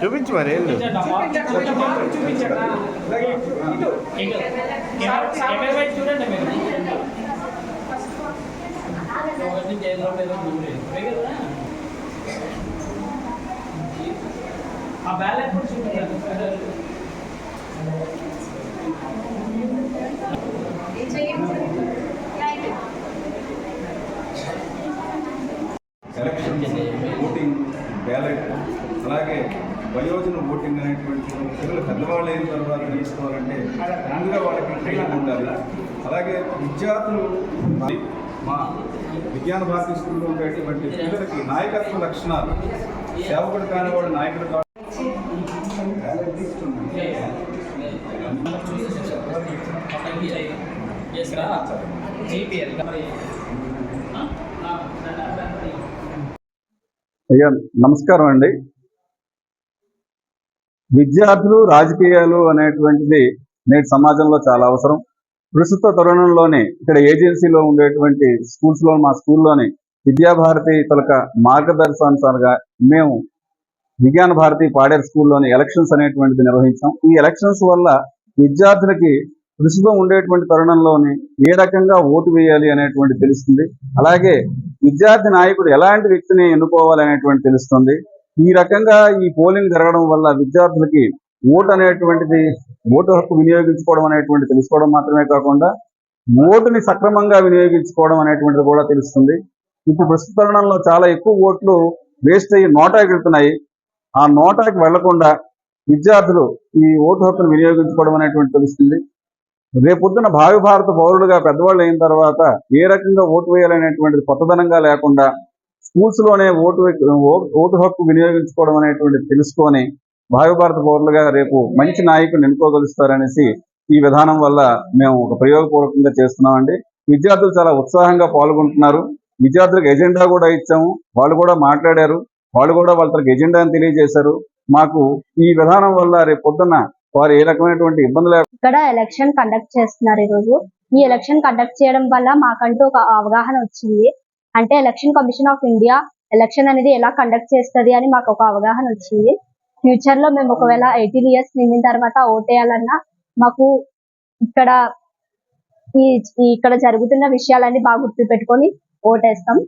చూపించు మరి వెళ్ళు చూడండి మీరు. ఒకటి నుంచి ఐదు రూపాయలు మూడు కదా? ఆ బ్యాలెన్స్ కూడా ఓటింగ్ బ్యాలెట్ అలాగే వయోజన ఓటింగ్ అనేటువంటి పిల్లలు పెద్దవాళ్ళు అయిన తర్వాత తీసుకోవాలంటే ముందుగా వాళ్ళకి ట్రైనింగ్ ఉండాలి. అలాగే విద్యార్థులు మరి మా విజ్ఞాన భారతి స్కూల్లో ఉండేటువంటి పిల్లలకి నాయకత్వ లక్షణాలు. సేవకుడు కాని వాడు నాయకుడు కాదు అయ్యా నమస్కారం అండి. విద్యార్థులు రాజకీయాలు అనేటువంటిది నేటి సమాజంలో చాలా అవసరం. ప్రస్తుత తరుణంలోనే ఇక్కడ ఏజెన్సీలో ఉండేటువంటి స్కూల్స్లో మా స్కూల్లోని విద్యాభారతి తొలక మార్గదర్శనానుసారంగా మేము విజ్ఞాన భారతి పాడేరు స్కూల్లోని ఎలక్షన్స్ అనేటువంటిది నిర్వహించాం. ఈ ఎలక్షన్స్ వల్ల విద్యార్థులకి ప్రస్తుతం ఉండేటువంటి తరుణంలోని ఏ రకంగా ఓటు వేయాలి అనేటువంటి తెలుస్తుంది. అలాగే విద్యార్థి నాయకుడు ఎలాంటి వ్యక్తిని ఎన్నుకోవాలి అనేటువంటి తెలుస్తుంది. ఈ రకంగా ఈ పోలింగ్ జరగడం వల్ల విద్యార్థులకి ఓటు అనేటువంటిది ఓటు హక్కు వినియోగించుకోవడం అనేటువంటి తెలుసుకోవడం మాత్రమే కాకుండా ఓటుని సక్రమంగా వినియోగించుకోవడం అనేటువంటిది కూడా తెలుస్తుంది. ఇప్పుడు ప్రస్తుత తరుణంలో చాలా ఎక్కువ ఓట్లు వేస్ట్ అయ్యి నోటాకి వెళ్తున్నాయి. ఆ నోటాకి వెళ్ళకుండా విద్యార్థులు ఈ ఓటు హక్కును వినియోగించుకోవడం అనేటువంటి తెలుస్తుంది. రేపొద్దున భావి భారత పౌరులుగా పెద్దవాళ్ళు అయిన తర్వాత ఏ రకంగా ఓటు వేయాలనేటువంటిది కొత్తదనంగా లేకుండా స్కూల్స్లోనే ఓటు ఓటు హక్కు వినియోగించుకోవడం అనేటువంటిది తెలుసుకొని భావిభారత పౌరులుగా రేపు మంచి నాయకుని ఎన్నుకోగలుస్తారనేసి ఈ విధానం వల్ల మేము ఒక ప్రయోగపూర్వకంగా చేస్తున్నామండి. విద్యార్థులు చాలా ఉత్సాహంగా పాల్గొంటున్నారు. విద్యార్థులకు ఎజెండా కూడా ఇచ్చాము. వాళ్ళు కూడా మాట్లాడారు. వాళ్ళు కూడా వాళ్ళకి ఎజెండాని తెలియజేశారు. మాకు ఈ విధానం వల్ల రేపు పొద్దున్న వారు ఏ రకమైనటువంటి ఇబ్బందులు ఇక్కడ ఎలక్షన్ కండక్ట్ చేస్తున్నారు ఈ రోజు ఈ ఎలక్షన్ కండక్ట్ చేయడం వల్ల మాకంటూ ఒక అవగాహన వచ్చింది. అంటే election commission of India election అనేది ఎలా కండక్ట్ చేస్తుంది అని మాకు ఒక అవగాహన వచ్చింది. ఫ్యూచర్లో మేము ఒకవేళ ఎయిటీన్ ఇయర్స్ నిండిన తర్వాత ఓటేయాలన్నా మాకు ఇక్కడ ఈ ఇక్కడ జరుగుతున్న విషయాలన్నీ బాగా గుర్తు పెట్టుకొని ఓటేస్తాం.